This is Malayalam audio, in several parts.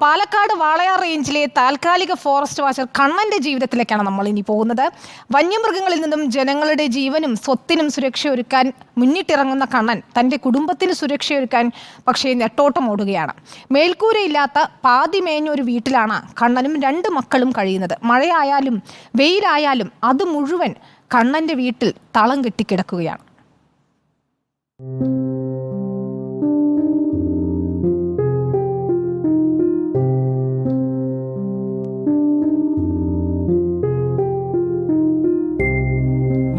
പാലക്കാട് വാളയാർ റേഞ്ചിലെ താൽക്കാലിക ഫോറസ്റ്റ് വാച്ചർ കണ്ണന്റെ ജീവിതത്തിലേക്കാണ് നമ്മൾ ഇനി പോകുന്നത്. വന്യമൃഗങ്ങളിൽ നിന്നും ജനങ്ങളുടെ ജീവനും സ്വത്തിനും സുരക്ഷയൊരുക്കാൻ മുന്നിട്ടിറങ്ങുന്ന കണ്ണൻ തന്റെ കുടുംബത്തിന് സുരക്ഷയൊരുക്കാൻ പക്ഷേ നെട്ടോട്ടം ഓടുകയാണ്. മേൽക്കൂരയില്ലാത്ത പാതി മേഞ്ഞൊരു വീട്ടിലാണ് കണ്ണനും രണ്ട് മക്കളും കഴിയുന്നത്. മഴയായാലും വെയിലായാലും അത് മുഴുവൻ കണ്ണന്റെ വീട്ടിൽ തളം കെട്ടിക്കിടക്കുകയാണ്.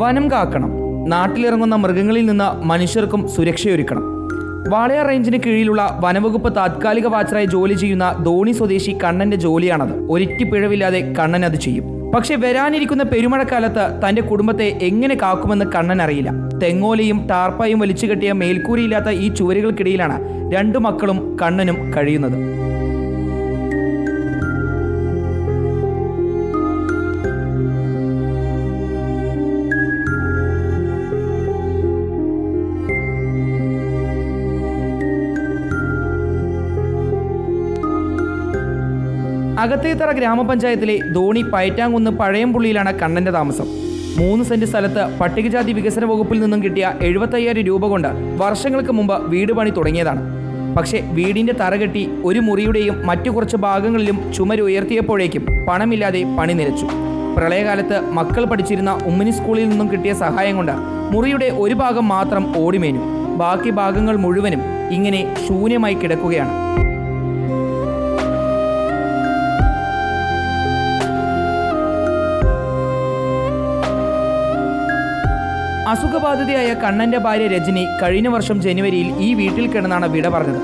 വനം കാക്കണം. നാട്ടിലിറങ്ങുന്ന മൃഗങ്ങളിൽ നിന്ന് മനുഷ്യർക്കും സുരക്ഷയൊരുക്കണം. വാളയാർ റേഞ്ചിന് കീഴിലുള്ള വനവകുപ്പ് താത്കാലിക വാച്ചറായി ജോലി ചെയ്യുന്ന ധോണി സ്വദേശി കണ്ണന്റെ ജോലിയാണത്. ഒരിറ്റി പിഴവില്ലാതെ കണ്ണൻ അത് ചെയ്യും. പക്ഷെ വരാനിരിക്കുന്ന പെരുമഴക്കാലത്ത് തന്റെ കുടുംബത്തെ എങ്ങനെ കാക്കുമെന്ന് കണ്ണൻ അറിയില്ല. തെങ്ങോലയും ടാർപ്പായും വലിച്ചു കെട്ടിയ മേൽക്കൂരിയില്ലാത്ത ഈ ചുവരുകൾക്കിടയിലാണ് രണ്ടു മക്കളും കണ്ണനും കഴിയുന്നത്. അകത്തേത്തറ ഗ്രാമപഞ്ചായത്തിലെ ധോണി പയറ്റാങ്കുന്ന് പഴയംപുള്ളിയിലാണ് കണ്ണന്റെ താമസം. മൂന്ന് സെന്റ് സ്ഥലത്ത് പട്ടികജാതി വികസന വകുപ്പിൽ നിന്നും കിട്ടിയ എഴുപത്തയ്യായിരം രൂപ കൊണ്ട് വർഷങ്ങൾക്ക് മുമ്പ് വീട് പണി തുടങ്ങിയതാണ്. പക്ഷേ വീടിന്റെ തറകെട്ടി ഒരു മുറിയുടെയും മറ്റു കുറച്ച് ഭാഗങ്ങളിലും ചുമരുയർത്തിയപ്പോഴേക്കും പണമില്ലാതെ പണി നിലച്ചു. പ്രളയകാലത്ത് മക്കൾ പഠിച്ചിരുന്ന ഉമ്മിനി സ്കൂളിൽ നിന്നും കിട്ടിയ സഹായം കൊണ്ട് മുറിയുടെ ഒരു ഭാഗം മാത്രം ഓടിമേഞ്ഞു. ബാക്കി ഭാഗങ്ങൾ മുഴുവനും ഇങ്ങനെ ശൂന്യമായി കിടക്കുകയാണ്. അസുഖബാധിതയായ കണ്ണന്റെ ഭാര്യ രജനി കഴിഞ്ഞ വർഷം ജനുവരിയിൽ ഈ വീട്ടിൽ കിടന്നാണ് വിട പറഞ്ഞത്.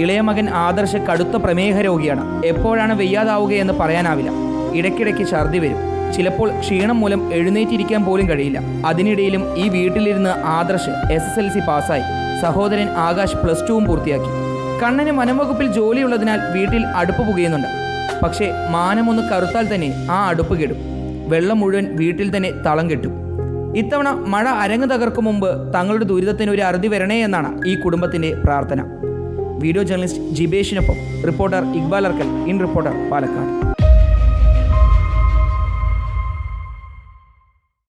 ഇളയ മകൻ ആദർശ് കടുത്ത പ്രമേഹ രോഗിയാണ്. എപ്പോഴാണ് വെയ്യാതാവുകയെന്ന് പറയാനാവില്ല. ഇടയ്ക്കിടയ്ക്ക് ഛർദി വരും. ചിലപ്പോൾ ക്ഷീണം മൂലം എഴുന്നേറ്റിരിക്കാൻ പോലും കഴിയില്ല. അതിനിടയിലും ഈ വീട്ടിലിരുന്ന് Adarsh S S L C പാസ്സായി. സഹോദരൻ ആകാശ് പ്ലസ് ടുവും പൂർത്തിയാക്കി. കണ്ണന് വനംവകുപ്പിൽ ജോലിയുള്ളതിനാൽ വീട്ടിൽ അടുപ്പ് പുകയുന്നുണ്ട്. പക്ഷേ മാനമൊന്ന് കറുത്താൽ തന്നെ ആ അടുപ്പ് കെടും. വെള്ളം മുഴുവൻ വീട്ടിൽ തന്നെ തളം കെട്ടും. ഇത്തവണ മഴ അരങ്ങ് തകർക്കും മുമ്പ് തങ്ങളുടെ ദുരിതത്തിന് ഒരു അറുതി വരണേ എന്നാണ് ഈ കുടുംബത്തിന്റെ പ്രാർത്ഥന. Video journalist ജിബേഷിനൊപ്പം reporter Iqbal Arkal in reporter Palakkad.